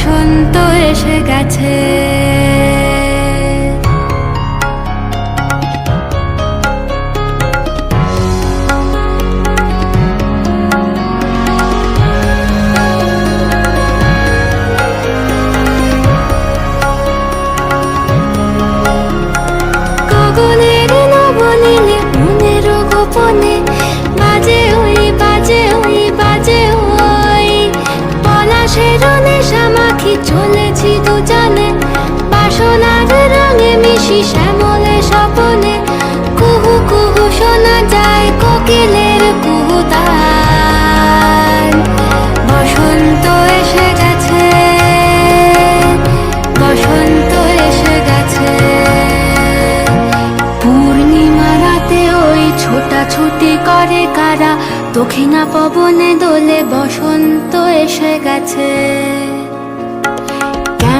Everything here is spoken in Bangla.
বসন্ত এসে গেছে। মাখি চলেছি দুজনে। বাসনার রঙে মিশি শ্যামলে স্বপনে। কুহু কুহু শোনা যায় কোকিলের কুহুতান বসন্ত এসে গেছে, বসন্ত এসে গেছে। পূর্ণিমা রাতে ওই ছোটাছুটি করে কারা? দক্ষিণা পবনে দোলে বসন্ত এসে গেছে।